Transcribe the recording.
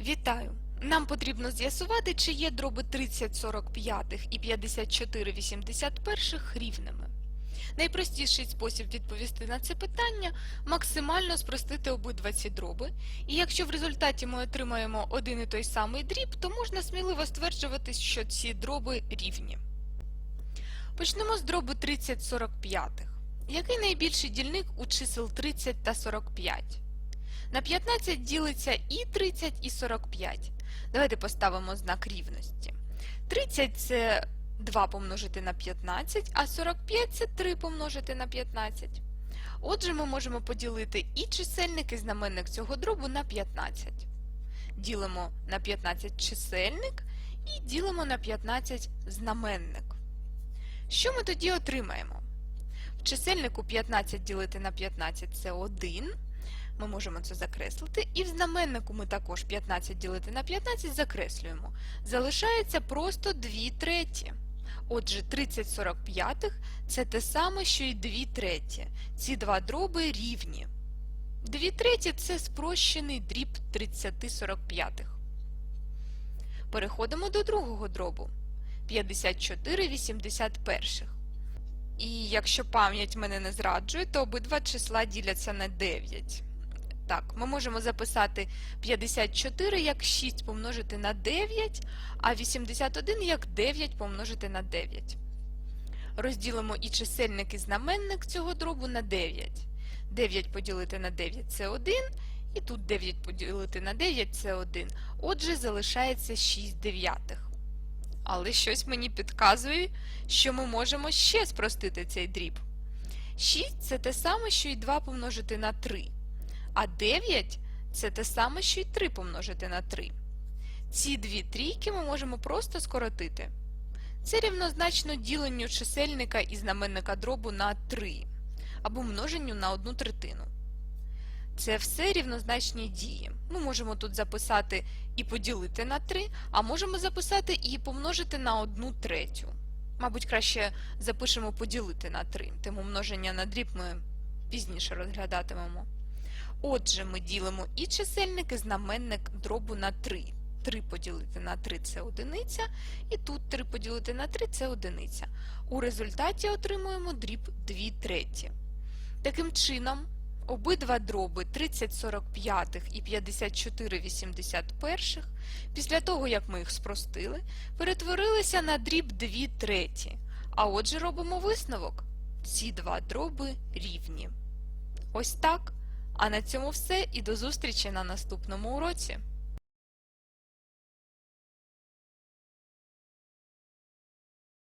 Вітаю! Нам потрібно з'ясувати, чи є дроби 30 45 і 54 81 рівними. Найпростіший спосіб відповісти на це питання максимально спростити обидва ці дроби, і якщо в результаті ми отримаємо один і той самий дріб, то можна сміливо стверджувати, що ці дроби рівні. Почнемо з дробу 30 45. Який найбільший дільник у чисел 30 та 45? На 15 ділиться і 30, і 45. Давайте поставимо знак рівності. 30 це 2 помножити на 15, а 45 це 3 помножити на 15. Отже, ми можемо поділити і чисельник, і знаменник цього дробу на 15. Ділимо на 15 чисельник і ділимо на 15 знаменник. Що ми тоді отримаємо? В чисельнику 15 ділити на 15 це 1. Ми можемо це закреслити. І в знаменнику ми також 15 ділити на 15 закреслюємо. Залишається просто 2 треті. Отже, 30 45 це те саме, що і 2 треті. Ці два дроби рівні. 2 треті це спрощений дріб 30 45. Переходимо до другого дробу. 54 81. І якщо пам'ять мене не зраджує, то обидва числа діляться на 9. Так, ми можемо записати 54 як 6 помножити на 9, а 81 як 9 помножити на 9. Розділимо і чисельник, і знаменник цього дробу на 9. 9 поділити на 9 це 1, і тут 9 поділити на 9 це 1. Отже, залишається 6 дев'ятих. Але щось мені підказує, що ми можемо ще спростити цей дріб. 6 це те саме, що й 2 помножити на 3. А 9 це те саме, що й 3 помножити на 3. Ці дві трійки ми можемо просто скоротити. Це рівнозначно діленню чисельника і знаменника дробу на 3 або множенню на 1 третину. Це все рівнозначні дії. Ми можемо тут записати і поділити на 3, а можемо записати і помножити на 1 третю. Мабуть, краще запишемо поділити на 3, тому множення на дріб ми пізніше розглядатимемо. Отже, ми ділимо і чисельник, і знаменник дробу на 3. 3 поділити на 3 це одиниця, і тут 3 поділити на 3 це одиниця. У результаті отримуємо дріб 2 треті. Таким чином, обидва дроби 30 45 і 54 81, після того, як ми їх спростили, перетворилися на дріб 2 треті. А отже робимо висновок. Ці два дроби рівні. Ось так. А на цьому все і до зустрічі на наступному уроці.